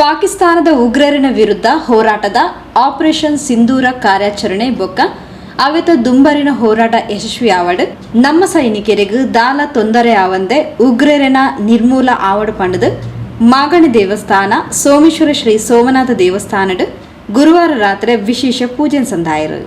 ಪಾಕಿಸ್ತಾನದ ಉಗ್ರರಿನ ವಿರುದ್ಧ ಹೋರಾಟದ ಆಪರೇಷನ್ ಸಿಂಧೂರ ಕಾರ್ಯಾಚರಣೆ ಬೊಕ್ಕ, ಅವೆತ ದುಂಬರಿನ ಹೋರಾಟ ಯಶಸ್ವಿ ಆವಡ್. ನಮ್ಮ ಸೈನಿಕರಿಗೂ ದಾಲ ತೊಂದರೆ ಆವಂದೆ ಉಗ್ರರಿನ ನಿರ್ಮೂಲ ಆವಡ್ ಪಂಡದು. ಮಾಗಣಿ ದೇವಸ್ಥಾನ, ಸೋಮೇಶ್ವರ ಶ್ರೀ ಸೋಮನಾಥ ದೇವಸ್ಥಾನಡ್, ಗುರುವಾರ ರಾತ್ರಿ ವಿಶೇಷ ಪೂಜೆ ಸಂದಾಯರು.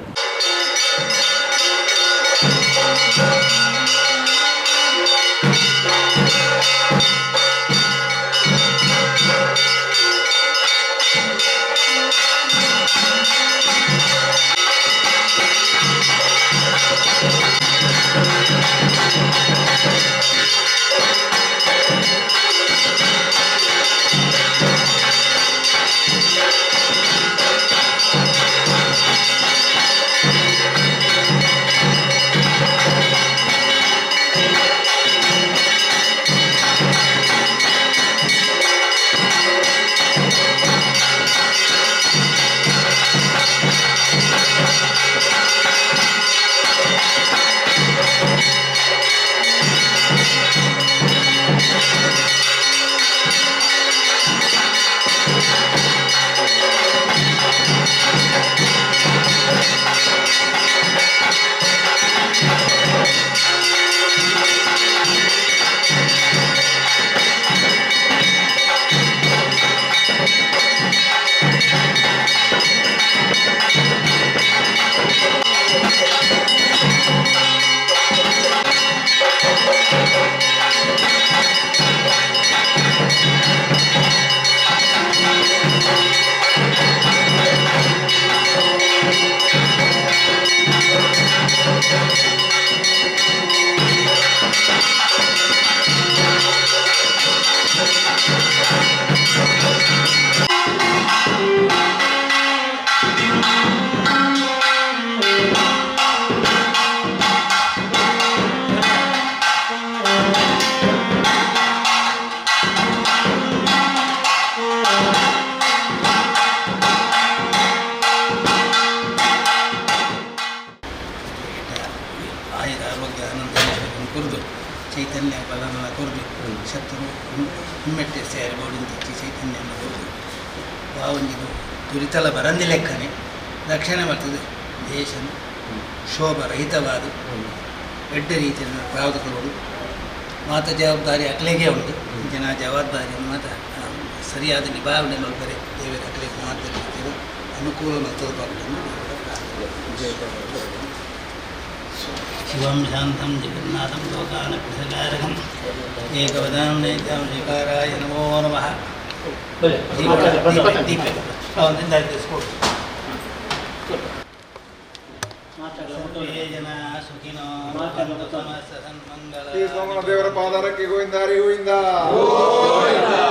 ಬಾವಂಜಿದು ತುರಿತಲ ಬರಂದಿ ಲೆಕ್ಕನೆ ರಕ್ಷಣೆ ಮಾಡ್ತದೆ. ದೇಶನ ಶೋಭರಹಿತವಾದ ಎಡ್ಡ ರೀತಿಯಲ್ಲಿ ಪ್ರಾವಧಕಗಳು ಮಾತ ಜವಾಬ್ದಾರಿ ಅಕ್ಲೆಗೆ ಉಂಟು. ಜನ ಜವಾಬ್ದಾರಿಯನ್ನು ಮಾತ ಆ, ಸರಿಯಾದ ನಿಭಾವಣೆ ಮಾಡ್ತಾರೆ ದೇವರ ಅಕ್ಲೆಗೆ ಮಾತ್ರ ರೀತಿಯಲ್ಲಿ ಅನುಕೂಲ ಮತ್ತು ಶಿವಂ ಶಾಂತಂ ಜಗನ್ನಾಥಂ ಲೋಕಾನಕೃತಕಾರಕಂ ಏಕವದಾಂ ನೈತ್ಯಂ ಶಿಕಾರಾಯ ನಮೋ ನಮಃ. ಭವಂತು ಸಮಸ್ತ ಸನ್ಮಂಗಳ ಶ್ರೀ ಸೋಮನ ದೇವರ ಪಾದಾರಕ್ಕೆ ಗೋವಿಂದ ಹರಿ ಗೋವಿಂದ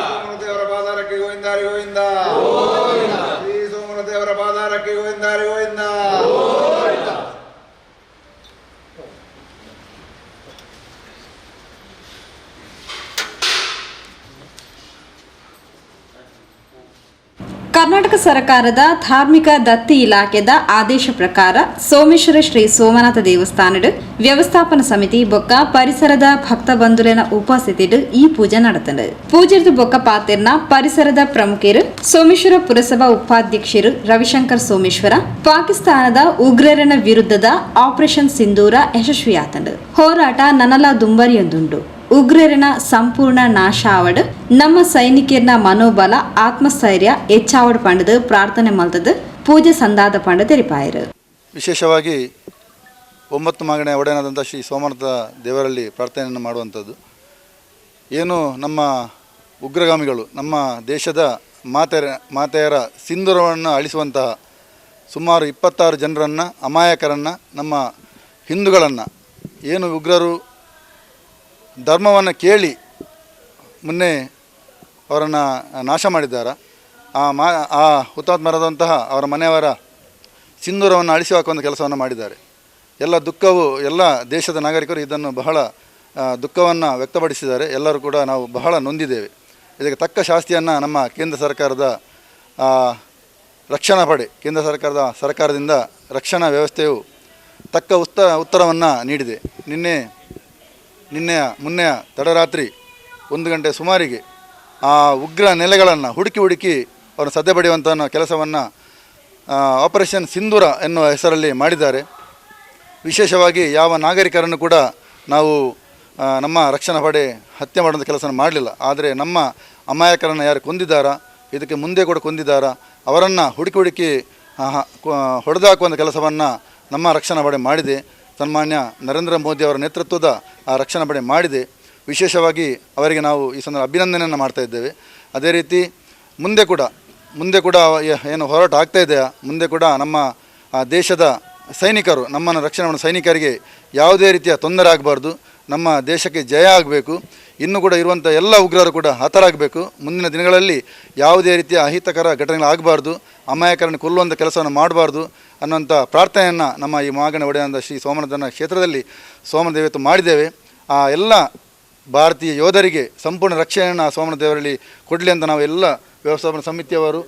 ಸೋಮನ ದೇವರ ಪಾದಾರಕ್ಕೆ ಗೋವಿಂದ ಹರಿ ಗೋವಿಂದ ಶ್ರೀ ಸೋಮನ ದೇವರ ಪಾದಾರಕ್ಕೆ ಗೋವಿಂದ ಹರಿ ಗೋವಿಂದ ಕರ್ನಾಟಕ ಸರ್ಕಾರದ ಧಾರ್ಮಿಕ ದತ್ತಿ ಇಲಾಖೆದ ಆದೇಶ ಪ್ರಕಾರ ಸೋಮೇಶ್ವರ ಶ್ರೀ ಸೋಮನಾಥ ದೇವಸ್ಥಾನಡ್ ವ್ಯವಸ್ಥಾಪನ ಸಮಿತಿ ಬೊಕ್ಕ ಪರಿಸರದ ಭಕ್ತ ಬಂಧುರನ ಉಪಸ್ಥಿತಿಡ್ ಈ ಪೂಜೆ ನಡೆತಂಡು ಪೂಜೆದ ಬೊಕ್ಕ ಪಾತೆರ್ನ ಪರಿಸರದ ಪ್ರಮುಖರು ಸೋಮೇಶ್ವರ ಪುರಸಭಾ ಉಪಾಧ್ಯಕ್ಷರು ರವಿಶಂಕರ್ ಸೋಮೇಶ್ವರ, ಪಾಕಿಸ್ತಾನದ ಉಗ್ರರನ ವಿರುದ್ಧದ ಆಪರೇಷನ್ ಸಿಂಧೂರ ಯಶಸ್ವಿಯಾತಂಡ ಹೋರಾಟ ನನಲ ದುಂಬರಿಯೊಂದುಂಡು ಉಗ್ರರನ ಸಂಪೂರ್ಣ ನಾಶ ಆವಡ್. ನಮ್ಮ ಸೈನಿಕರನ ಮನೋಬಲ, ಆತ್ಮಸ್ಥೈರ್ಯ, ಹೆಚ್ಚಾವಡ್ ಪಂಡದು ಪ್ರಾರ್ಥನೆ ಮಾಡ್ತದೆ ಪೂಜೆ ಸಂದಾದ ಪಂಡ ತೆರಿಪಾಯರು ವಿಶೇಷವಾಗಿ ಒಂಬತ್ತು ಮಾಗಣೆ ಒಡೆಯನಾದಂಥ ಶ್ರೀ ಸೋಮನಾಥ ದೇವರಲ್ಲಿ ಪ್ರಾರ್ಥನೆಯನ್ನು ಮಾಡುವಂಥದ್ದು. ಏನು ನಮ್ಮ ಉಗ್ರಗಾಮಿಗಳು, ನಮ್ಮ ದೇಶದ ಮಾತೆಯರ ಮಾತೆಯರ ಸಿಂಧೂರವನ್ನು ಅಳಿಸುವಂತಹ ಸುಮಾರು ಇಪ್ಪತ್ತಾರು ಜನರನ್ನು, ಅಮಾಯಕರನ್ನು, ನಮ್ಮ ಹಿಂದೂಗಳನ್ನು, ಏನು ಉಗ್ರರು ಧರ್ಮವನ್ನು ಕೇಳಿ ಮೊನ್ನೆ ಅವರನ್ನು ನಾಶ ಮಾಡಿದ್ದಾರೆ. ಆ ಮಾ, ಆ ಹುತಾತ್ಮರಾದಂತಹ ಅವರ ಮನೆಯವರ ಸಿಂಧೂರವನ್ನು ಅಳಿಸಿ ಹಾಕುವಂಥ ಕೆಲಸವನ್ನು ಮಾಡಿದ್ದಾರೆ. ಎಲ್ಲ ದುಃಖವು, ಎಲ್ಲ ದೇಶದ ನಾಗರಿಕರು ಇದನ್ನು ಬಹಳ ದುಃಖವನ್ನು ವ್ಯಕ್ತಪಡಿಸಿದ್ದಾರೆ. ಎಲ್ಲರೂ ಕೂಡ ನಾವು ಬಹಳ ನೊಂದಿದ್ದೇವೆ. ಇದಕ್ಕೆ ತಕ್ಕ ಶಾಸ್ತಿಯನ್ನು ನಮ್ಮ ಕೇಂದ್ರ ಸರ್ಕಾರದ ರಕ್ಷಣಾ ಪಡೆ, ಕೇಂದ್ರ ಸರ್ಕಾರದ ಸರ್ಕಾರದಿಂದ ರಕ್ಷಣಾ ವ್ಯವಸ್ಥೆಯು ತಕ್ಕ ಉತ್ತ, ಉತ್ತರವನ್ನು ನೀಡಿದೆ. ನಿನ್ನೆ ನಿನ್ನೆಯ ಮೊನ್ನೆಯ ತಡರಾತ್ರಿ ಒಂದು ಗಂಟೆ ಸುಮಾರಿಗೆ ಆ ಉಗ್ರ ನೆಲೆಗಳನ್ನು ಹುಡುಕಿ ಹುಡುಕಿ ಅವರು ಸದ್ದೆ ಪಡೆಯುವಂಥ ಕೆಲಸವನ್ನು ಆಪರೇಷನ್ ಸಿಂಧೂರ ಎನ್ನುವ ಹೆಸರಲ್ಲಿ ಮಾಡಿದ್ದಾರೆ. ವಿಶೇಷವಾಗಿ ಯಾವ ನಾಗರಿಕರನ್ನು ಕೂಡ ನಾವು ನಮ್ಮ ರಕ್ಷಣಾ ಪಡೆ ಹತ್ಯೆ ಮಾಡುವಂಥ ಕೆಲಸ ಮಾಡಲಿಲ್ಲ. ಆದರೆ ನಮ್ಮ ಅಮಾಯಕರನ್ನು ಯಾರು ಕೊಂದಿದ್ದಾರಾ, ಇದಕ್ಕೆ ಮುಂದೆ ಕೂಡ ಕೊಂದಿದ್ದಾರಾ, ಅವರನ್ನು ಹುಡುಕಿ ಹುಡುಕಿ ಹೊಡೆದಾಕುವಂಥ ಕೆಲಸವನ್ನು ನಮ್ಮ ರಕ್ಷಣಾ ಪಡೆ ಮಾಡಿದೆ. ಸನ್ಮಾನ್ಯ ನರೇಂದ್ರ ಮೋದಿ ಅವರ ನೇತೃತ್ವದ ಆ ರಕ್ಷಣಾ ಪಡೆ ಮಾಡಿದೆ. ವಿಶೇಷವಾಗಿ ಅವರಿಗೆ ನಾವು ಈ ಸಂದರ್ಭ ಅಭಿನಂದನೆಯನ್ನು ಮಾಡ್ತಾ ಇದ್ದೇವೆ. ಅದೇ ರೀತಿ ಮುಂದೆ ಕೂಡ ಮುಂದೆ ಕೂಡ ಏನು ಹೋರಾಟ ಆಗ್ತಾ ಇದೆಯಾ ಮುಂದೆ ಕೂಡ ನಮ್ಮ ದೇಶದ ಸೈನಿಕರು, ನಮ್ಮನ್ನು ರಕ್ಷಣೆ ಮಾಡುವ ಸೈನಿಕರಿಗೆ ಯಾವುದೇ ರೀತಿಯ ತೊಂದರೆ ಆಗಬಾರ್ದು. ನಮ್ಮ ದೇಶಕ್ಕೆ ಜಯ ಆಗಬೇಕು. ಇನ್ನು ಕೂಡ ಇರುವಂಥ ಎಲ್ಲ ಉಗ್ರರು ಕೂಡ ಹತರಾಗಬೇಕು. ಮುಂದಿನ ದಿನಗಳಲ್ಲಿ ಯಾವುದೇ ರೀತಿಯ ಅಹಿತಕರ ಘಟನೆಗಳಾಗಬಾರ್ದು. ಅಮಾಯಕರನ್ನು ಕೊಲ್ಲುವಂಥ ಕೆಲಸವನ್ನು ಮಾಡಬಾರ್ದು ಅನ್ನುವಂಥ ಪ್ರಾರ್ಥನೆಯನ್ನು ನಮ್ಮ ಈ ಮಾಗಣ ಒಡೆಯಾದ ಶ್ರೀ ಸೋಮನಾಥನ ಕ್ಷೇತ್ರದಲ್ಲಿ ಸೋಮನ ದೇವತ್ತು ಮಾಡಿದ್ದೇವೆ. ಆ ಎಲ್ಲ ಭಾರತೀಯ ಯೋಧರಿಗೆ ಸಂಪೂರ್ಣ ರಕ್ಷಣೆಯನ್ನು ಆ ಸೋಮನ ದೇವರಲ್ಲಿ ಕೊಡಲಿ ಅಂತ ನಾವು ಎಲ್ಲ ವ್ಯವಸ್ಥಾಪನಾ ಸಮಿತಿಯವರು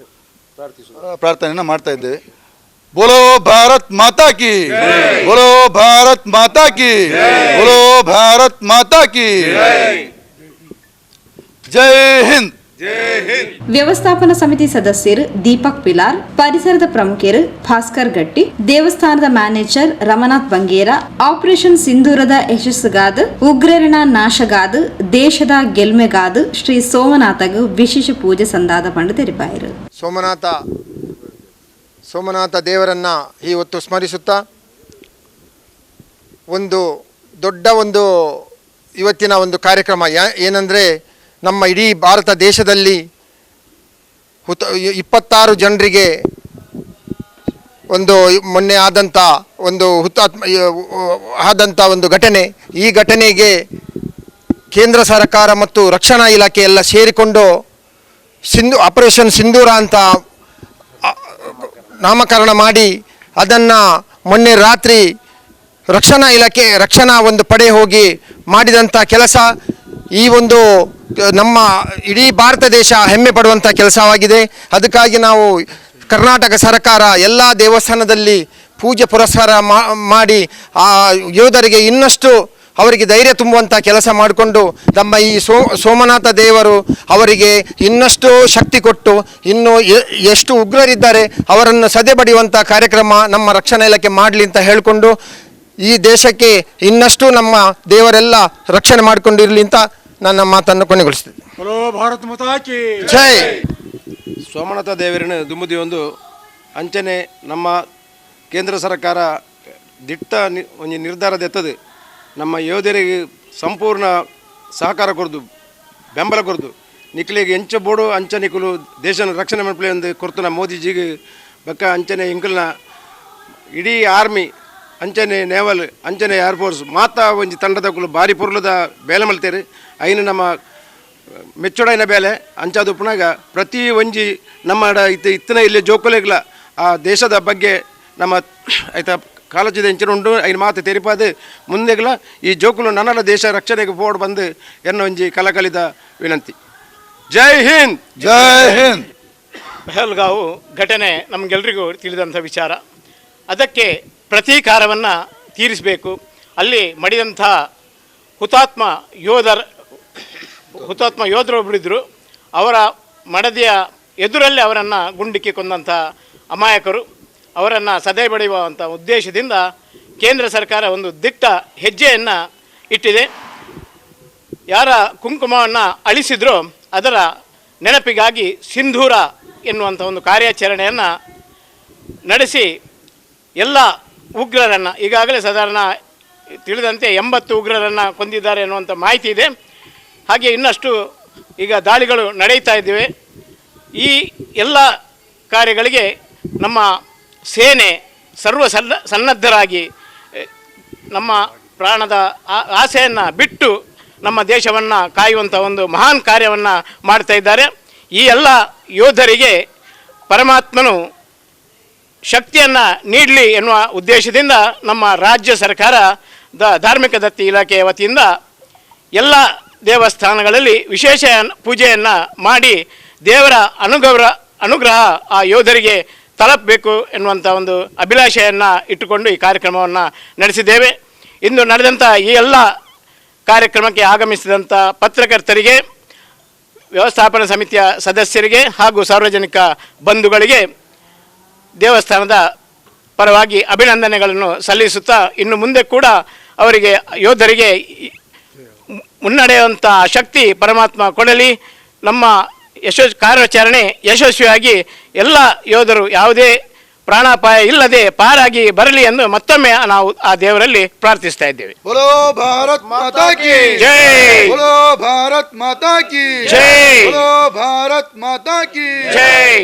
ಪ್ರಾರ್ಥನೆಯನ್ನು ಮಾಡ್ತಾ ಇದ್ದೇವೆ. ಬೋಲೋ ಭಾರತ್ ಮಾತಾ ಕಿ ಬೋಲೋ ಭಾರತ್ ಮಾತಾ ಕಿ ಬೋಲೋ ಭಾರತ್ ಮಾತಾ ಕಿ. ಜೈ ಹಿಂದ್. ವ್ಯವಸ್ಥಾಪನಾ ಸಮಿತಿ ಸದಸ್ಯರು ದೀಪಕ್ ಪಿಲಾರ್ ಪರಿಸರದ ಪ್ರಮುಖರು ಭಾಸ್ಕರ್ ಗಟ್ಟಿ ದೇವಸ್ಥಾನದ ಮ್ಯಾನೇಜರ್ ರಮನಾಥ್ ಬಂಗೇರ ಆಪರೇಷನ್ ಸಿಂಧೂರದ ಯಶಸ್ಸುಗಾದ ಉಗ್ರರಣ ನಾಶಗಾದ ದೇಶದ ಗೆಲ್ಮೆಗಾದ ಶ್ರೀ ಸೋಮನಾಥಗ ವಿಶೇಷ ಪೂಜೆ ಸಂದಾದ ಪಂಡು ತೆರಿಪಾಯರು ಸೋಮನಾಥ ಸೋಮನಾಥ ದೇವರನ್ನು ಇವತ್ತು ಸ್ಮರಿಸುತ್ತಾ ಒಂದು ದೊಡ್ಡ ಒಂದು ಇವತ್ತಿನ ಒಂದು ಕಾರ್ಯಕ್ರಮ ಏನಂದರೆ ನಮ್ಮ ಇಡೀ ಭಾರತ ದೇಶದಲ್ಲಿ ಹುತ ಇಪ್ಪತ್ತಾರು ಜನರಿಗೆ ಒಂದು ಮೊನ್ನೆ ಆದಂಥ ಒಂದು ಹುತಾತ್ಮ ಆದಂಥ ಒಂದು ಘಟನೆ. ಈ ಘಟನೆಗೆ ಕೇಂದ್ರ ಸರ್ಕಾರ ಮತ್ತು ರಕ್ಷಣಾ ಇಲಾಖೆ ಎಲ್ಲ ಸೇರಿಕೊಂಡು ಸಿಂಧು ಆಪರೇಷನ್ ಸಿಂಧೂರ ಅಂತ ನಾಮಕರಣ ಮಾಡಿ ಅದನ್ನು ಮೊನ್ನೆ ರಾತ್ರಿ ರಕ್ಷಣಾ ಇಲಾಖೆ ರಕ್ಷಣಾ ಒಂದು ಪಡೆ ಹೋಗಿ ಮಾಡಿದಂಥ ಕೆಲಸ. ಈ ಒಂದು ನಮ್ಮ ಇಡೀ ಭಾರತ ದೇಶ ಹೆಮ್ಮೆ ಪಡುವಂಥ ಕೆಲಸವಾಗಿದೆ. ಅದಕ್ಕಾಗಿ ನಾವು ಕರ್ನಾಟಕ ಸರ್ಕಾರ ಎಲ್ಲ ದೇವಸ್ಥಾನದಲ್ಲಿ ಪೂಜೆ ಪುರಸ್ಕಾರ ಮಾಡಿ, ಆ ಯೋಧರಿಗೆ ಇನ್ನಷ್ಟು ಅವರಿಗೆ ಧೈರ್ಯ ತುಂಬುವಂಥ ಕೆಲಸ ಮಾಡಿಕೊಂಡು ನಮ್ಮ ಈ ಸೋ, ಸೋಮನಾಥ ದೇವರು ಅವರಿಗೆ ಇನ್ನಷ್ಟು ಶಕ್ತಿ ಕೊಟ್ಟು, ಇನ್ನು ಎಷ್ಟು ಉಗ್ರರಿದ್ದಾರೆ ಅವರನ್ನು ಸದೆ ಬಡಿಯುವಂಥ ಕಾರ್ಯಕ್ರಮ ನಮ್ಮ ರಕ್ಷಣಾ ಇಲಾಖೆ ಮಾಡಲಿ ಅಂತ ಹೇಳಿಕೊಂಡು, ಈ ದೇಶಕ್ಕೆ ಇನ್ನಷ್ಟು ನಮ್ಮ ದೇವರೆಲ್ಲ ರಕ್ಷಣೆ ಮಾಡಿಕೊಂಡಿರಲಿ ಅಂತ ನನ್ನ ಮಾತನ್ನು ಕೊನೆಗೊಳಿಸುತ್ತೆ ಹಲೋ ಭಾರತ್ ಮತಾಕಿ ಜೈ! ಸೋಮನಾಥ ದೇವರಿನ ದುಮ್ಮುದಿ ಒಂದು ಅಂಚನೆ ನಮ್ಮ ಕೇಂದ್ರ ಸರ್ಕಾರ ದಿಟ್ಟ ಒಂದು ಒಂಜಿ ನಿರ್ಧಾರದ ಎತ್ತದು ನಮ್ಮ ಯೋಧರಿಗೆ ಸಂಪೂರ್ಣ ಸಹಕಾರ ಕೊರ್ದು ಬೆಂಬಲ ಕೊರ್ದು ನಿಕ್ಲಿಗೆ ಎಂಚ ಬೋಡು ಅಂಚ ನಿಕುಲು ದೇಶನ ರಕ್ಷಣೆ ಮಾಡ್ಲಿ ಒಂದು ಕೊರ್ತನ ಮೋದಿಜಿಗೆ ಬಕ್ಕ ಅಂಚನೆ ಇಂಕಲ್ನ ಇಡೀ ಆರ್ಮಿ ಅಂಚನೆ ನೇವಲ್ ಅಂಚನೆ ಏರ್ಫೋರ್ಸ್ ಮಾತ ಒಂಜಿ ತಂಡದ ಕುಲು ಬಾರಿ ಪುರ್ಲದ ಬೇಲೆ ಮಲ್ತೇರಿ. ಐನು ನಮ್ಮ ಮೆಚ್ಚುಡೈನ ಬೇಲೆ ಅಂಚಾದುಪ್ಪನಾಗ ಪ್ರತಿ ಒಂಜಿ ನಮ್ಮ ಇತ್ತ ಇತ್ತಿನ ಇಲ್ಲಿ ಜೋಕುಲೆಗ್ಲ ಆ ದೇಶದ ಬಗ್ಗೆ ನಮ್ಮ ಆಯ್ತಾ ಕಾಳಜಿದ ಹೆಂಚಿನ ಉಂಡು ಐನ ಮಾತು ತೆರಿಪಾದು. ಮುಂದೆಗ್ಲ ಈ ಜೋಕುಲು ನನ್ನಲ ದೇಶ ರಕ್ಷಣೆಗೆ ಪೋಡ್ ಬಂದು ಎನ್ನ ಒಂಜಿ ಕಲಕಲಿದ ವಿನಂತಿ. ಜೈ ಹಿಂದ್! ಜೈ ಹಿಂದ್! ಪಹಲ್ಗಾವು ಘಟನೆ ನಮಗೆಲ್ರಿಗೂ ತಿಳಿದಂಥ ವಿಚಾರ. ಅದಕ್ಕೆ ಪ್ರತೀಕಾರವನ್ನು ತೀರಿಸಬೇಕು. ಅಲ್ಲಿ ಮಡಿದಂಥ ಹುತಾತ್ಮ ಯೋಧರ, ಹುತಾತ್ಮ ಯೋಧರೊಬ್ಬರಿದ್ದರು ಅವರ ಮಡದಿಯ ಎದುರಲ್ಲಿ ಅವರನ್ನು ಗುಂಡಿಕ್ಕಿ ಕೊಂದಂಥ ಅಮಾಯಕರು. ಅವರನ್ನು ಸದೆ ಬಡಿಯುವಂಥ ಉದ್ದೇಶದಿಂದ ಕೇಂದ್ರ ಸರ್ಕಾರ ಒಂದು ದಿಟ್ಟ ಹೆಜ್ಜೆಯನ್ನು ಇಟ್ಟಿದೆ. ಯಾರ ಕುಂಕುಮವನ್ನು ಅಳಿಸಿದ್ರೋ ಅದರ ನೆನಪಿಗಾಗಿ ಸಿಂಧೂರ ಎನ್ನುವಂಥ ಒಂದು ಕಾರ್ಯಾಚರಣೆಯನ್ನು ನಡೆಸಿ ಎಲ್ಲ ಉಗ್ರರನ್ನು ಈಗಾಗಲೇ ಸಾಧಾರಣ ತಿಳಿದಂತೆ ಎಂಬತ್ತು ಉಗ್ರರನ್ನು ಕೊಂದಿದ್ದಾರೆ ಅನ್ನುವಂಥ ಮಾಹಿತಿ ಇದೆ. ಹಾಗೆ ಇನ್ನಷ್ಟು ಈಗ ದಾಳಿಗಳು ನಡೆಯುತ್ತಾ ಇದ್ದಾವೆ. ಈ ಎಲ್ಲ ಕಾರ್ಯಗಳಿಗೆ ನಮ್ಮ ಸೇನೆ ಸರ್ವ ಸನ್ನ, ಸನ್ನದ್ಧರಾಗಿ ನಮ್ಮ ಪ್ರಾಣದ ಆಸೆಯನ್ನು ಬಿಟ್ಟು ನಮ್ಮ ದೇಶವನ್ನು ಕಾಯುವಂಥ ಒಂದು ಮಹಾನ್ ಕಾರ್ಯವನ್ನು ಮಾಡ್ತಾ ಇದ್ದಾರೆ. ಈ ಎಲ್ಲ ಯೋಧರಿಗೆ ಪರಮಾತ್ಮನು ಶಕ್ತಿಯನ್ನು ನೀಡಲಿ ಎನ್ನುವ ಉದ್ದೇಶದಿಂದ ನಮ್ಮ ರಾಜ್ಯ ಸರ್ಕಾರ ದ ಧಾರ್ಮಿಕ ದತ್ತಿ ಇಲಾಖೆಯ ವತಿಯಿಂದ ಎಲ್ಲ ದೇವಸ್ಥಾನಗಳಲ್ಲಿ ವಿಶೇಷ ಪೂಜೆಯನ್ನು ಮಾಡಿ ದೇವರ ಅನುಗ್ರಹ ಅನುಗ್ರಹ ಆ ಯೋಧರಿಗೆ ತಲುಪಬೇಕು ಎನ್ನುವಂಥ ಒಂದು ಅಭಿಲಾಷೆಯನ್ನು ಇಟ್ಟುಕೊಂಡು ಈ ಕಾರ್ಯಕ್ರಮವನ್ನು ನಡೆಸಿದ್ದೇವೆ. ಇಂದು ನಡೆದಂಥ ಈ ಎಲ್ಲ ಕಾರ್ಯಕ್ರಮಕ್ಕೆ ಆಗಮಿಸಿದಂಥ ಪತ್ರಕರ್ತರಿಗೆ, ವ್ಯವಸ್ಥಾಪನಾ ಸಮಿತಿಯ ಸದಸ್ಯರಿಗೆ ಹಾಗೂ ಸಾರ್ವಜನಿಕ ಬಂಧುಗಳಿಗೆ ದೇವಸ್ಥಾನದ ಪರವಾಗಿ ಅಭಿನಂದನೆಗಳನ್ನು ಸಲ್ಲಿಸುತ್ತಾ ಇನ್ನು ಮುಂದೆ ಕೂಡ ಅವರಿಗೆ ಯೋಧರಿಗೆ ಮುನ್ನಡೆಯುವಂಥ ಶಕ್ತಿ ಪರಮಾತ್ಮ ಕೊಡಲಿ. ನಮ್ಮ ಯಶಸ್ ಕಾರ್ಯಾಚರಣೆ ಯಶಸ್ವಿಯಾಗಿ ಎಲ್ಲ ಯೋಧರು ಯಾವುದೇ ಪ್ರಾಣಾಪಾಯ ಇಲ್ಲದೆ ಪಾರಾಗಿ ಬರಲಿ ಎಂದು ಮತ್ತೊಮ್ಮೆ ನಾವು ಆ ದೇವರಲ್ಲಿ ಪ್ರಾರ್ಥಿಸ್ತಾ ಇದ್ದೇವೆ. ಬೋಲೋ ಭಾರತ್ ಮಾತಾ ಕಿ ಜೈ! ಬೋಲೋ ಭಾರತ್ ಮಾತಾ ಕಿ ಜೈ! ಬೋಲೋ ಭಾರತ್ ಮಾತಾ ಕಿ ಜೈ!